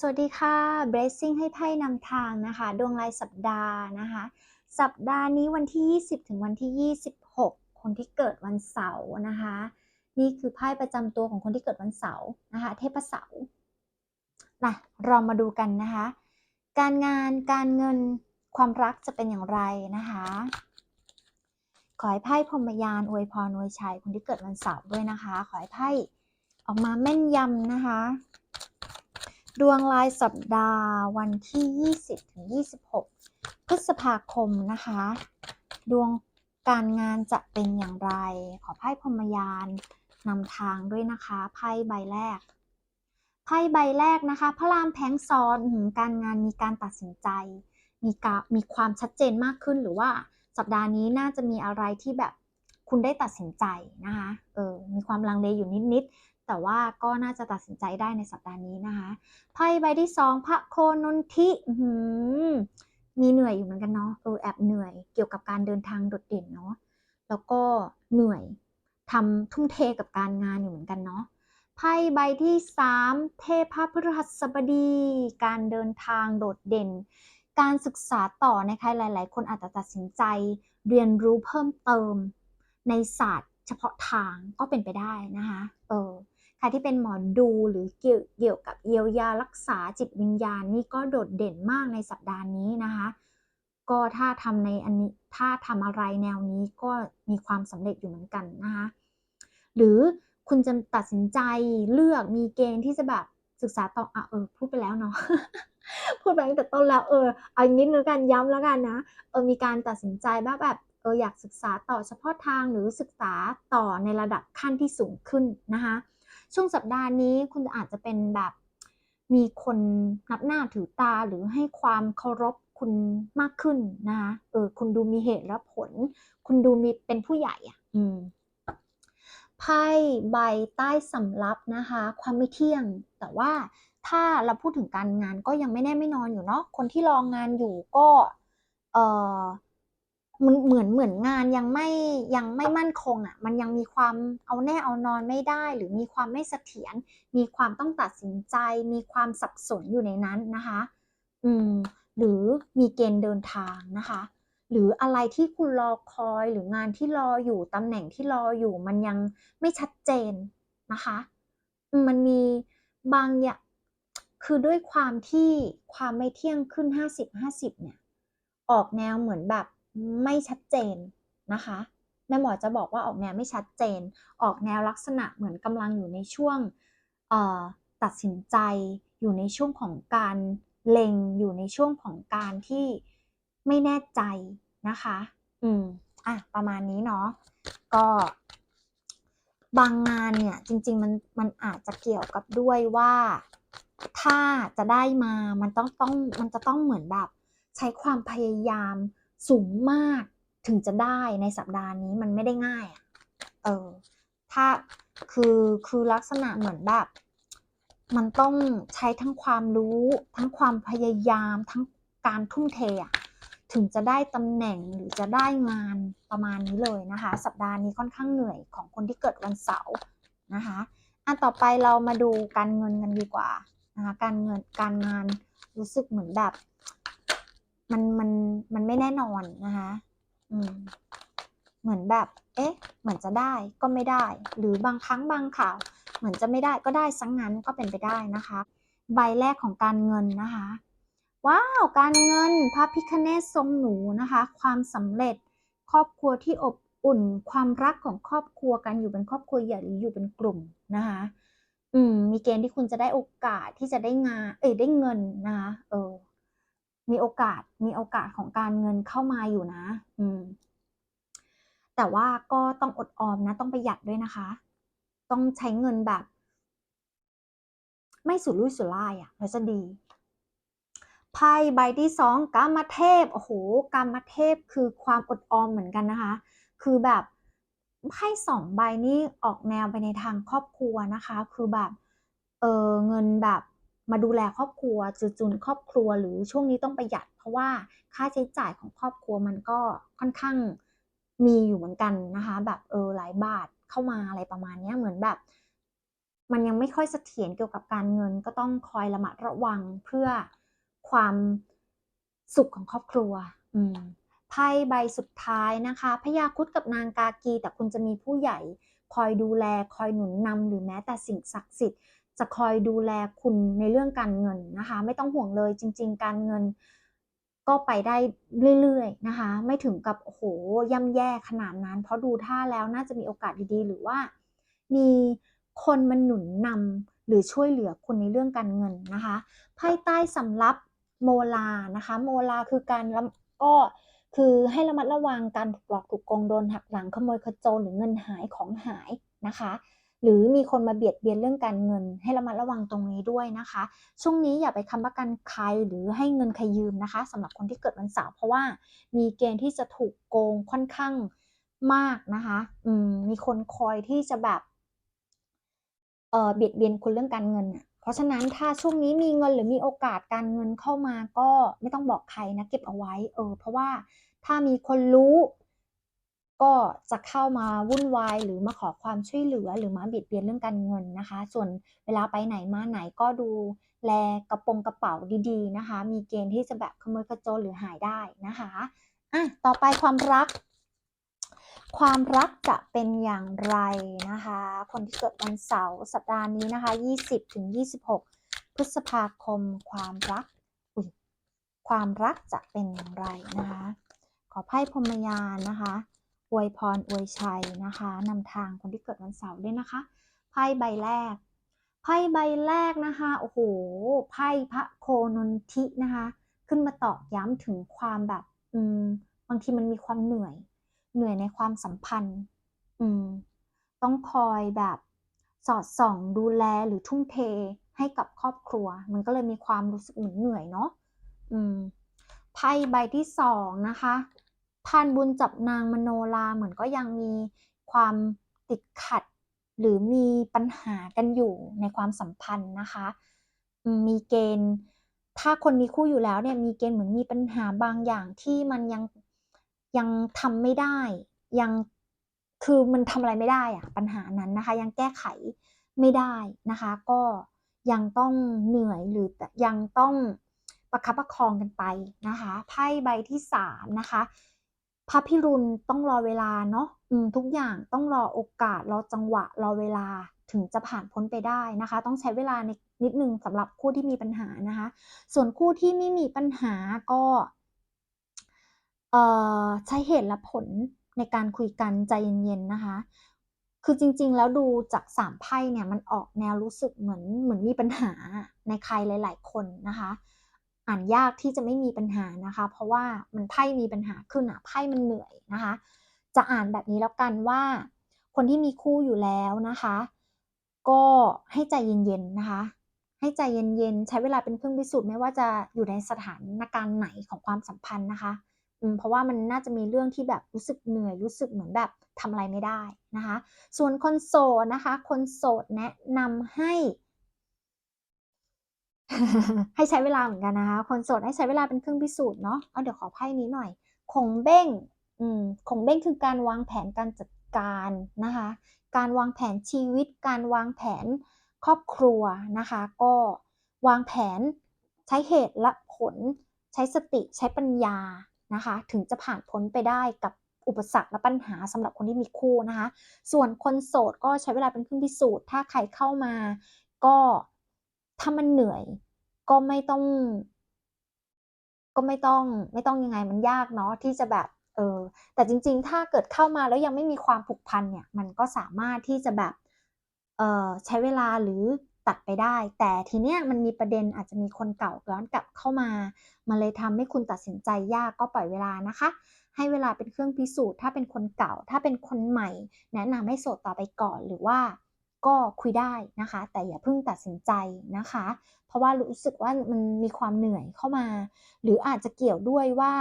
สวัสดีค่ะ Blessing ให้ไพ่นำทางนะคะ ดวงรายสัปดาห์นะคะ สัปดาห์นี้วันที่ 20 ถึงวันที่ 26 คนที่เกิดวันเสาร์นะคะ นี่คือไพ่ประจำตัวของคนที่เกิดวันเสาร์นะคะ เทพเสาร์นะเรามาดูกันนะคะ การงานการเงินความรักจะเป็นอย่างไรนะคะ ขอให้ไพ่พรมยานอวยพรอวยชัยคนที่เกิดวันเสาร์ด้วยนะคะ ขอให้ไพ่ออกมาแม่นยำนะคะ ดวงรายสัปดาห์วันที่ 20ถึง26 พฤษภาคมนะคะ ดวงการงานจะเป็นอย่างไร ขอไพ่พรมยานนำทางด้วยนะคะไพ่ใบแรกไพ่ใบแรกนะคะ พระรามแผงซ้อนการงานมีการตัดสินใจ มีกามีความชัดเจนมากขึ้นหรือว่าสัปดาห์นี้น่าจะมีอะไรที่แบบคุณได้ตัดสินใจนะคะ เออ มีความลังเลอยู่นิดๆ แต่ว่าก็น่าจะตัดสินใจได้ในสัปดาห์นี้นะคะ ไพ่ใบที่สองพระโคนนทิหืมมีเหนื่อยอยู่เหมือนกันเนาะเออแอบเหนื่อย เกี่ยวกับการเดินทางโดดเด่นเนาะแล้วก็เหนื่อยทำทุ่มเทกับการงานอยู่เหมือนกันเนาะไพ่ใบที่สามเทพพฤหัสบดี การเดินทางโดดเด่น การศึกษาต่อนะคะหลาย ๆ คนอาจจะตัดสินใจ เรียนรู้เพิ่มเติม ในศาสตร์เฉพาะทางก็เป็นไปได้นะคะ เออ รที่เป็นหมอดูหรือเกี่ยวเกี่ยวกับเยียวยารักษาจิตวิญญาณนี่ก็โดดเด่นมากในสัปดาห์นี้นะคะ ก็ถ้าทำในอันนี้ถ้าทำอะไรแนวนี้ก็มีความสำเร็จอยู่เหมือนกันนะคะ หรือคุณจะตัดสินใจเลือกมีเกณฑ์ที่จะแบบศึกษาต่ออะเออพูดไปแล้วเนาะพูดไปตั้งแต่ต้นแล้วเออเอาอีกนิดนึงกันย้ำแล้วกันนะเออมีการตัดสินใจว่าแบบเอออยากศึกษาต่อเฉพาะทางหรือศึกษาต่อในระดับขั้นที่สูงขึ้นนะคะ ช่วงสัปดาห์นี้คุณอาจจะเป็นแบบมีคนนับหน้าถือตาหรือให้ความเคารพคุณมากขึ้นนะคะเออคุณดูมีเหตุและผล คุณดูมีเป็นผู้ใหญ่อะอืมไพ่ใบใต้สำรับนะคะ ความไม่เที่ยง แต่ว่าถ้าเราพูดถึงการงานก็ยังไม่แน่ไม่นอนอยู่เนาะคนที่รองงานอยู่ก็เออ มันเหมือนเหมือนงานยังไม่ยังไม่มั่นคงอะ่ะ มันยังมีความเอาแน่เอานอนไม่ได้ หรือมีความไม่เสถียรมีความต้องตัดสินใจ มีความสับสนอยู่ในนั้นนะคะ อืมหรือมีเกณฑ์เดินทางนะคะ หรืออะไรที่คุณรอคอยหรืองานที่รออยู่ตำแหน่งที่รออยู่ มันยังไม่ชัดเจนนะคะ มันมีบางอย่างคือด้วยความที่ความไม่เที่ยงขึ้น 50-50 เนี่ย ออกแนวเหมือนแบบ ไม่ชัดเจนนะคะแม่หมอจะบอกว่าออกแนวไม่ชัดเจน ออกแนวลักษณะเหมือนกำลังอยู่ในช่วงตัดสินใจ อยู่ในช่วงของการเล็ง อยู่ในช่วงของการที่ไม่แน่ใจนะคะ อืม อะ ประมาณนี้เนาะ ก็ บางงานเนี่ย จริง ๆ มัน มันอาจจะเกี่ยวกับด้วยว่า ถ้าจะได้มา มันต้องต้อง มันจะต้องเหมือนแบบ ใช้ความพยายาม สูงมากถึงจะได้ในสัปดาห์นี้มันไม่ได้ง่ายอะเออ ถ้าคือคือลักษณะเหมือนแบบ มันต้องใช้ทั้งความรู้ ทั้งความพยายามทั้งการทุ่มเทอะถึงจะได้ตำแหน่งหรือจะได้งานประมาณนี้เลยนะคะ สัปดาห์นี้ค่อนข้างเหนื่อยของคนที่เกิดวันเสาร์นะคะอันต่อไปเรามาดูการเงินกันดีกว่านะคะการเงินการงานรู้สึกเหมือนแบบ มันมันมันไม่แน่นอนนะคะอืมเหมือนแบบ เอ๊ะ เหมือนจะได้ก็ไม่ได้ หรือบางครั้งบางข่าวเหมือนจะไม่ได้ก็ได้ซังงั้นก็เป็นไปได้นะคะ ใบแรกของการเงินนะคะ ว้าว การเงินพระพิคเนศทรงหนูนะคะ ความสำเร็จครอบครัวที่อบอุ่น ความรักของครอบครัวกันอยู่เป็นครอบครัวใหญ่หรืออยู่เป็นกลุ่มนะคะอืมมีเกณฑ์ที่คุณจะได้โอกาสที่จะได้งาน เอ้ยได้เงินนะคะเออ มีโอกาสมีโอกาสของการเงินเข้ามาอยู่นะ อืม แต่ว่าก็ต้องอดออมนะ ต้องประหยัดด้วยนะคะ ต้องใช้เงินแบบ ไม่สุรุ่ยสุร่ายอะ่ะแล้วจะดีไพ่ใบที่สองกามเทพโอ้โหกามเทพคือความอดออมเหมือนกันนะคะ คือแบบไพ่สองใบนี้ออกแนวไปในทางครอบครัวนะคะ คือแบบเออเงินแบบ มาดูแลครอบครัวจุจุนครอบครัวหรือช่วงนี้ต้องประหยัด เพราะว่าค่าใช้จ่ายของครอบครัวมันก็ค่อนข้างมีอยู่เหมือนกันนะคะ แบบเออหลายบาทเข้ามาอะไรประมาณนี้เหมือนแบบ มันยังไม่ค่อยเสถียรเกี่ยวกับการเงิน ก็ต้องคอยระมัดระวังเพื่อความสุขของครอบครัวอืมไพ่ใบสุดท้ายนะคะพญาคุดกับนางกากีแต่คุณจะมีผู้ใหญ่ คอยดูแลคอยหนุนนำหรือแม้แต่สิ่งศักดิ์สิทธิ์ จะคอยดูแลคุณในเรื่องการเงินนะคะ ไม่ต้องห่วงเลยจริง ๆ การเงินก็ไปได้เรื่อยๆนะคะ ไม่ถึงกับโอ้โหย่ำแย่ขนาดนั้น เพราะดูท่าแล้วน่าจะมีโอกาสดีๆ หรือว่า มีคนมาหนุนนำหรือช่วยเหลือคุณในเรื่องการเงินนะคะไพ่ใต้สำรับโมลานะคะ โมลาคือการก็คือให้ระมัดระวังการถูกหลอกถูกโกงโดนหักหลังขโมยขโจรหรือเงินหายของหายนะคะ หรือมีคนมาเบียดเบียนเรื่องการเงิน ให้ระมัดระวังตรงนี้ด้วยนะคะ ช่วงนี้อย่าไปค้ำประกันใครหรือให้เงินใครยืมนะคะสำหรับคนที่เกิดวันเสาร์เพราะว่ามีเกณฑ์ที่จะถูกโกงค่อนข้างมากนะคะอืมมีคนคอยที่จะแบบเออเบียดเบียนคุณเรื่องการเงินอะเพราะฉะนั้นถ้าช่วงนี้มีเงินหรือมีโอกาสการเงินเข้ามาก็ไม่ต้องบอกใครนะเก็บเอาไว้ เออ เพราะว่าถ้ามีคนรู้ ก็จะเข้ามาวุ่นวายหรือมาขอความช่วยเหลือหรือมาบียดเบียนเรื่องการเงินนะคะ ส่วนเวลาไปไหนมาไหนก็ดูแลกระโปรงกระเป๋าดีๆนะคะ มีเกณฑ์ที่จะแบบขโมยขโจรหรือหายได้นะคะอะต่อไปความรัก ความรักจะเป็นอย่างไรนะคะ คนที่เกิดวันเสาร์สัปดาห์นี้นะคะ 20ถึง26 พฤษภาคม ความรักอุยความรักจะเป็นอย่างไรนะคะ ขอไพ่พรมยานนะคะ อวยพรอวยชัยนะคะนำทางคนที่เกิดวันเสาร์ด้วยนะคะไพ่ใบแรกไพ่ใบแรกนะคะโอ้โหไพ่พระโคนนทินะคะ ขึ้นมาตอกย้ำถึงความแบบ อืมบางทีมันมีความเหนื่อย เหนื่อยในความสัมพันธ์ อืม ต้องคอยแบบสอดส่องดูแลหรือทุ่มเทให้กับครอบครัว มันก็เลยมีความรู้สึกเหมือนเหนื่อยเนาะอืมไพ่ใบที่สองนะคะ พานบุญจับนางมโนลาเหมือนก็ยังมีความติดขัด หรือมีปัญหากันอยู่ในความสัมพันธ์นะคะ มีเกณฑ์ถ้าคนมีคู่อยู่แล้วเนี่ยมีเกณฑ์เหมือนมีปัญหาบางอย่างที่มันยังยังทำไม่ได้ยังคือมันทำอะไรไม่ได้อะปัญหานั้นนะคะ ยังแก้ไขไม่ได้นะคะ ก็ยังต้องเหนื่อยหรือยังต้องประคับประคองกันไปนะคะไพ่ใบที่สามนะคะ พระพิรุณต้องรอเวลาเนาะทุกอย่างต้องรอโอกาสรอจังหวะรอเวลาถึงจะผ่านพ้นไปได้นะคะ ต้องใช้เวลาในนิดนึงสำหรับคู่ที่มีปัญหานะคะ ส่วนคู่ที่ไม่มีปัญหาก็ใช้เหตุและผลในการคุยกันใจเย็นๆนะคะ คือจริงๆ แล้วดูจากสามไพ่เนี่ยมันออกแนวรู้สึกเหมือนเหมือนมีปัญหาในใครหลาย ๆ คนนะคะ อ่านยากที่จะไม่มีปัญหานะคะ เพราะว่ามันไพ่มีปัญหาขึ้นอะไพ่มันเหนื่อยนะคะ จะอ่านแบบนี้แล้วกันว่า คนที่มีคู่อยู่แล้วนะคะ ก็ให้ใจเย็นๆนะคะ ให้ใจเย็นๆใช้เวลาเป็นเครื่องพิสูจน์ไม่ว่าจะอยู่ในสถานการณ์ไหนของความสัมพันธ์นะคะเพราะว่ามันน่าจะมีเรื่องที่แบบรู้สึกเหนื่อยรู้สึกเหมือนแบบทำอะไรไม่ได้นะคะ ส่วนคนโสดนะคะ คนโสดแนะนำให้ ให้ใช้เวลาเหมือนกันนะคะ คนโสดให้ใช้เวลาเป็นเครื่องพิสูจน์เนาะเอาเดี๋ยวขอไพ่นี้หน่อย คงเบ้ง อืม คงเบ้งคือการวางแผนการจัดการนะคะ การวางแผนชีวิต การวางแผนครอบครัวนะคะ ก็วางแผนใช้เหตุและผล ใช้สติใช้ปัญญานะคะ ถึงจะผ่านพ้นไปได้กับอุปสรรคและปัญหาสำหรับคนที่มีคู่นะคะ ส่วนคนโสดก็ใช้เวลาเป็นเครื่องพิสูจน์ ถ้าใครเข้ามาก็ ถ้ามันเหนื่อย ก็ไม่ต้อง ก็ไม่ต้อง ไม่ต้องยังไงมันยากเนาะที่จะแบบเออแต่จริง ๆ ถ้าเกิดเข้ามาแล้วยังไม่มีความผูกพันเนี่ย มันก็สามารถที่จะแบบเออใช้เวลาหรือตัดไปได้ แต่ทีเนี้ยมันมีประเด็นอาจจะมีคนเก่าย้อนกลับเข้ามามันเลยทำให้คุณตัดสินใจยากก็ปล่อยเวลานะคะ ให้เวลาเป็นเครื่องพิสูจน์ ถ้าเป็นคนเก่า ถ้าเป็นคนใหม่ แนะนำให้โสดต่อไปก่อนหรือว่า ก็คุยได้นะคะ แต่อย่าเพิ่งตัดสินใจนะคะ เพราะว่ารู้สึกว่ามันมีความเหนื่อยเข้ามา หรืออาจจะเกี่ยวด้วยว่า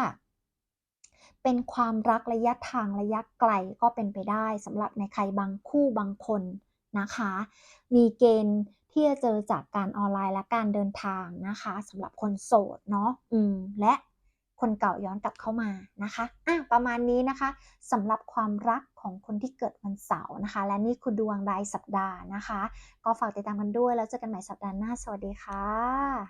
เป็นความรักระยะทางระยะไกลก็เป็นไปได้สำหรับในใครบางคู่บางคนนะคะ มีเกณฑ์ที่จะเจอจากการออนไลน์และการเดินทางนะคะสำหรับคนโสดเนาะอืมและ คนเก่าย้อนกลับเข้ามานะคะอะประมาณนี้นะคะสำหรับความรักของคนที่เกิดวันเสาร์นะคะ และนี่คือดวงรายสัปดาห์นะคะ ก็ฝากติดตามกันด้วยแล้วเจอกันใหม่สัปดาห์หน้า สวัสดีค่ะ